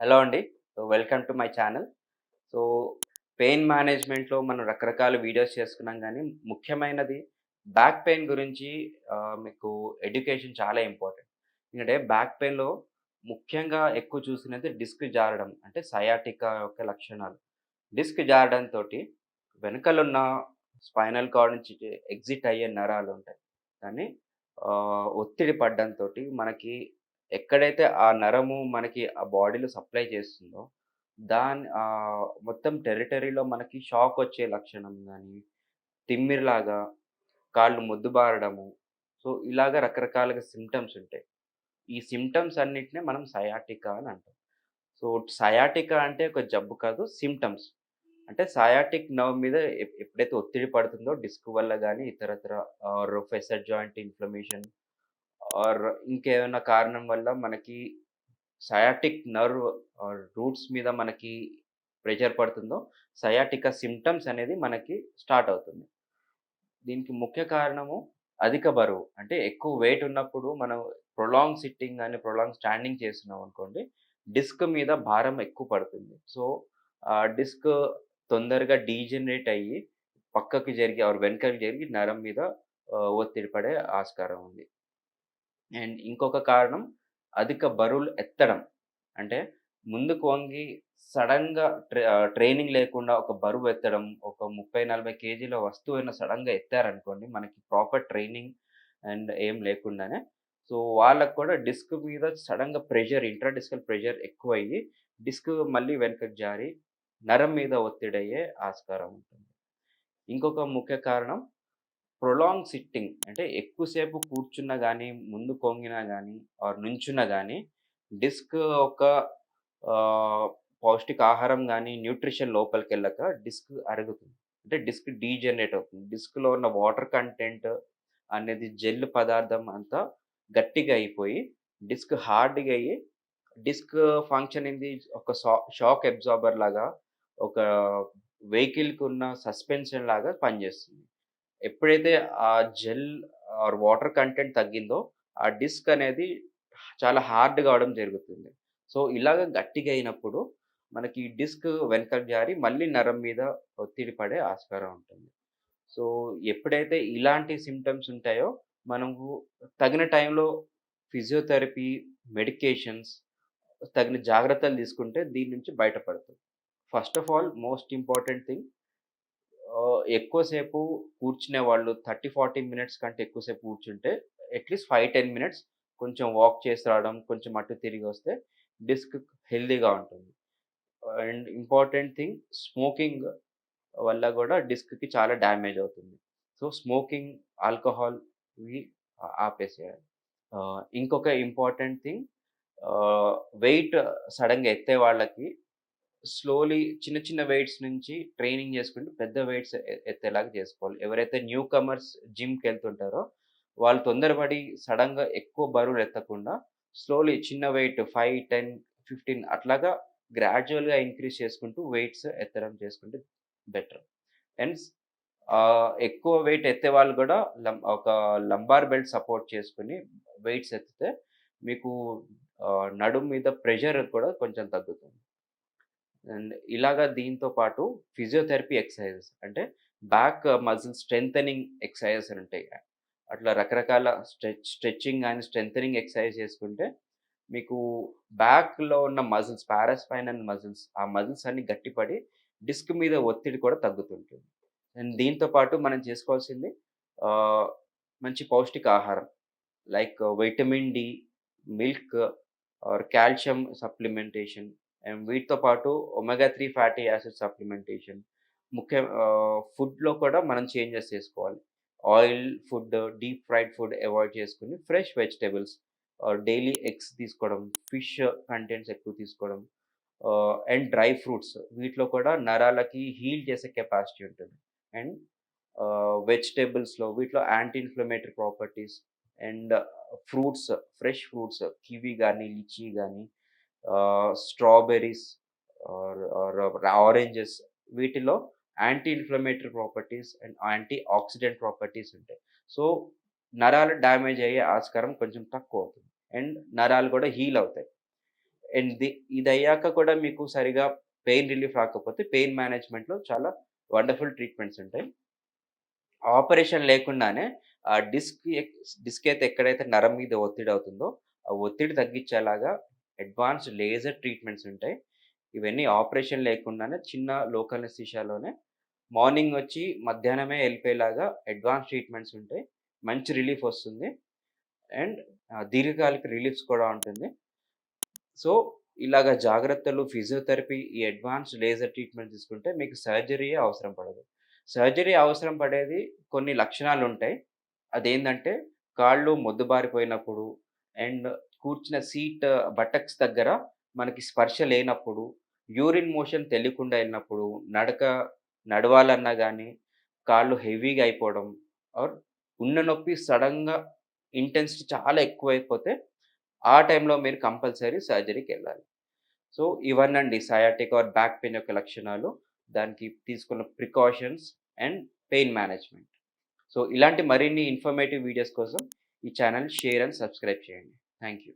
Hello అండి. So, welcome to my channel. So, pain మేనేజ్‌మెంట్‌లో మనం రకరకాల వీడియోస్ చేసుకున్నాం కానీ ముఖ్యమైనది బ్యాక్ పెయిన్ గురించి మీకు ఎడ్యుకేషన్ చాలా ఇంపార్టెంట్. ఎందుకంటే బ్యాక్ పెయిన్‌లో ముఖ్యంగా ఎక్కువ చూసినది డిస్క్ జారడం. అంటే సయాటికా యొక్క లక్షణాలు. డిస్క్ జారడంతో వెనకలున్న స్పైనల్ కార్డ్ నుంచి ఎగ్జిట్ అయ్యే నరాలు ఉంటాయి కానీ ఒత్తిడి పడడంతో మనకి ఎక్కడైతే ఆ నరము మనకి ఆ బాడీలో సప్లై చేస్తుందో, దాని మొత్తం టెరిటరీలో మనకి షాక్ వచ్చే లక్షణం కానీ తిమ్మిరిలాగా, కాళ్ళు మొద్దుబారడము. సో, ఇలాగ రకరకాలుగా సిమ్టమ్స్ ఉంటాయి. ఈ సిమ్టమ్స్ అన్నిటినే మనం సయాటికా అని అంటాం. సో, సయాటికా అంటే ఒక జబ్బు కాదు. సిమ్టమ్స్ అంటే సయాటిక్ నర్వ్ మీద ఎప్పుడైతే ఒత్తిడి పడుతుందో డిస్క్ వల్ల కానీ ఇతరతర రొఫెసర్ జాయింట్ ఇన్‌ఫ్లమేషన్ ఆర్ ఇంకేమైనా కారణం వల్ల మనకి సయాటిక్ నర్వ్ ఆర్ రూట్స్ మీద మనకి ప్రెషర్ పడుతుందో, సయాటిక సిమ్టమ్స్ అనేది మనకి స్టార్ట్ అవుతుంది. దీనికి ముఖ్య కారణము అధిక బరువు. అంటే ఎక్కువ వెయిట్ ఉన్నప్పుడు మనం ప్రొలాంగ్ సిట్టింగ్ కానీ ప్రొలాంగ్ స్టాండింగ్ చేస్తున్నాం అనుకోండి, డిస్క్ మీద భారం ఎక్కువ పడుతుంది. సో, ఆ డిస్క్ తొందరగా డీజనరేట్ అయ్యి పక్కకి జరిగి ఆ వెనకకు జరిగి నరం మీద ఒత్తిడి పడే ఆస్కారం ఉంది. అండ్ ఇంకొక కారణం అధిక బరువులు ఎత్తడం. అంటే ముందుకు వంగి సడన్గా ట్రే ట్రైనింగ్ లేకుండా ఒక బరువు ఎత్తడం, ఒక 30, 40 కేజీల వస్తువు అయినా సడన్గా ఎత్తారనుకోండి, మనకి ప్రాపర్ ట్రైనింగ్ అండ్ ఏం లేకుండానే, సో, వాళ్ళకు కూడా డిస్క్ మీద సడన్గా ప్రెషర్ ఇంట్రా డిస్కల్ ప్రెషర్ ఎక్కువయ్యి, డిస్క్ మళ్ళీ వెనకకి జారి, నరం మీద ఒత్తిడయ్యే ఆస్కారం ఉంటుంది. ఇంకొక ముఖ్య కారణం ప్రొలాంగ్ సిట్టింగ్. అంటే ఎక్కువ సేపు కూర్చున్నా కానీ ముందు కొంగినా కానీ ఆర్ నుంచున్నా కానీ డిస్క్ ఒక పౌష్టిక పౌష్టికాహారం కానీ న్యూట్రిషన్ లోపలికి వెళ్ళక డిస్క్ అరుగుతుంది. అంటే డిస్క్ డీజనరేట్ అవుతుంది. డిస్క్‌లో ఉన్న వాటర్ కంటెంట్ అనేది జెల్ పదార్థం అంతా గట్టిగా అయిపోయి, డిస్క్ హార్డ్‌గా అయ్యి, డిస్క్ ఫంక్షన్ ఏంది ఒక షాక్ అబ్జార్బర్ లాగా, ఒక వెహికల్‌కున్న సస్పెన్షన్ లాగా పనిచేస్తుంది. ఎప్పుడైతే ఆ జెల్ ఆర్ వాటర్ కంటెంట్ తగ్గిందో, ఆ డిస్క్ అనేది చాలా హార్డ్ కావడం జరుగుతుంది. సో, ఇలాగ గట్టిగా అయినప్పుడు మనకి ఈ డిస్క్ వెనక జారి మళ్ళీ నరం మీద ఒత్తిడి పడే ఆస్కారం ఉంటుంది. సో, ఎప్పుడైతే ఇలాంటి సిమ్టమ్స్ ఉంటాయో, మనము తగిన టైంలో ఫిజియోథెరపీ, మెడికేషన్స్, తగిన జాగ్రత్తలు తీసుకుంటే దీని నుంచి బయటపడుతుంది first of all most important thing ఎక్కువసేపు కూర్చునే వాళ్ళు 30, 40 మినిట్స్ కంటే ఎక్కువసేపు కూర్చుంటే అట్‌లీస్ట్ 5, 10 మినిట్స్ కొంచెం వాక్ చేసి రావడం, కొంచెం అటు తిరిగి వస్తే డిస్క్ హెల్దీగా ఉంటుంది. అండ్ ఇంపార్టెంట్ థింగ్ స్మోకింగ్ వల్ల కూడా డిస్క్‌కి చాలా డ్యామేజ్ అవుతుంది. సో, స్మోకింగ్, ఆల్కహాల్ ఇవి ఆపేసేయాలి. ఇంకొక ఇంపార్టెంట్ థింగ్ వెయిట్ సడన్గా ఎత్తే వాళ్ళకి స్లోలీ చిన్న చిన్న వెయిట్స్ నుంచి ట్రైనింగ్ చేసుకుంటూ పెద్ద వెయిట్స్ ఎత్తేలాగా చేసుకోవాలి. ఎవరైతే న్యూ కమర్స్ జిమ్కి వెళ్తుంటారో వాళ్ళు తొందరపడి సడన్గా ఎక్కువ బరువులు ఎత్తకుండా స్లోలీ చిన్న వెయిట్ 5, 10, 15 అట్లాగా గ్రాడ్యువల్గా ఇంక్రీజ్ చేసుకుంటూ వెయిట్స్ ఎత్తడం చేసుకుంటే బెటర్. అండ్ ఎక్కువ వెయిట్ ఎత్తే వాళ్ళు కూడా లం ఒక లంబార్ బెల్ట్ సపోర్ట్ చేసుకొని వెయిట్స్ ఎత్తితే మీకు నడుము మీద ప్రెషర్ కూడా కొంచెం తగ్గుతుంది. అండ్ ఇలాగా దీంతో పాటు ఫిజియోథెరపీ ఎక్సర్‌సైజెస్ అంటే బ్యాక్ మజిల్ స్ట్రెంథనింగ్ ఎక్సర్‌సైజెస్ అని ఉంటాయి. అట్లా రకరకాల స్ట్రెచ్ స్ట్రెచ్చింగ్ కానీ స్ట్రెంథనింగ్ ఎక్సర్‌సైజ్ చేసుకుంటే మీకు బ్యాక్‌లో ఉన్న మజిల్స్ అండ్ మజిల్స్ ఆ మజిల్స్ అన్ని గట్టిపడి డిస్క్ మీద ఒత్తిడి కూడా తగ్గుతుంటుంది. అండ్ దీంతో పాటు మనం చేసుకోవాల్సింది మంచి మంచి పౌష్టికాహారం. Like vitamin D, milk or calcium supplementation and వీటితో పాటు omega three fatty acid supplementation. ముఖ్య ఫుడ్‌లో కూడా మనం చేంజెస్ చేసుకోవాలి. Oil food, deep fried food avoid చేసుకొని ఫ్రెష్ వెజిటేబుల్స్ డైలీ ఎగ్స్ తీసుకోవడం, ఫిష్ కంటెంట్స్ ఎక్కువ తీసుకోవడం అండ్ డ్రై ఫ్రూట్స్ వీటిలో కూడా నరాలకి హీల్ చేసే కెపాసిటీ ఉంటుంది. అండ్ వెజిటేబుల్స్లో వీటిలో anti inflammatory properties and fruits, fresh fruits kiwi కానీ లిచీ కానీ స్ట్రాబెర్రీస్ ఆర్ ఆర్ ఆరెంజెస్ వీటిలో anti inflammatory properties and antioxidant properties ఉంటాయి. సో, నరాలు డ్యామేజ్ అయ్యే ఆస్కారం కొంచెం తక్కువ అవుతుంది. అండ్ నరాలు కూడా హీల్ అవుతాయి. అండ్ ది అయ్యాక కూడా మీకు సరిగ్గా పెయిన్ రిలీఫ్ రాకపోతే పెయిన్ మేనేజ్‌మెంట్‌లో చాలా వండర్‌ఫుల్ ట్రీట్మెంట్స్ ఉంటాయి. ఆపరేషన్ లేకుండానే ఆ డిస్క్ ఎక్ డిస్క్ అయితే ఎక్కడైతే నరం మీద ఒత్తిడి అవుతుందో, ఆ ఒత్తిడి తగ్గించేలాగా అడ్వాన్స్డ్ లేజర్ ట్రీట్మెంట్స్ ఉంటాయి. ఇవన్నీ ఆపరేషన్ లేకుండానే చిన్న లోకల్ అనెస్థీషియాలోనే మార్నింగ్ వచ్చి మధ్యాహ్నమే వెళ్ళిపోయేలాగా అడ్వాన్స్ ట్రీట్మెంట్స్ ఉంటాయి. మంచి రిలీఫ్ వస్తుంది. అండ్ దీర్ఘకాలిక రిలీఫ్స్ కూడా ఉంటుంది. సో, ఇలాగ జాగ్రత్తలు ఫిజియోథెరపీ, ఈ అడ్వాన్స్డ్ లేజర్ ట్రీట్మెంట్ తీసుకుంటే మీకు సర్జరీయే అవసరం పడదు. సర్జరీ అవసరం పడేది కొన్ని లక్షణాలు ఉంటాయి అదేంటంటే కాళ్ళు మొద్దుబారిపోయినప్పుడు అండ్ కూర్చున్న సీట్ బటక్స్ దగ్గర మనకి స్పర్శ లేనప్పుడు, యూరిన్ మోషన్ తెలియకుండా వెళ్ళినప్పుడు నడక నడవాలన్నా కానీ కాళ్ళు హెవీగా అయిపోవడం ఆర్ ఉన్న నొప్పి సడన్గా ఇంటెన్సిటీ చాలా ఎక్కువైపోతే, ఆ టైంలో మీరు కంపల్సరీ సర్జరీకి వెళ్ళాలి సో, ఇవన్నండి సయాటిక్ ఆర్ బ్యాక్ పెయిన్ యొక్క లక్షణాలు. దానికి తీసుకున్న precautions and pain management. So, ఇలాంటి మరిన్ని ఇన్ఫర్మేటివ్ వీడియోస్ కోసం ఈ ఛానల్ షేర్ అండ్ సబ్స్క్రైబ్ చేయండి. Thank you.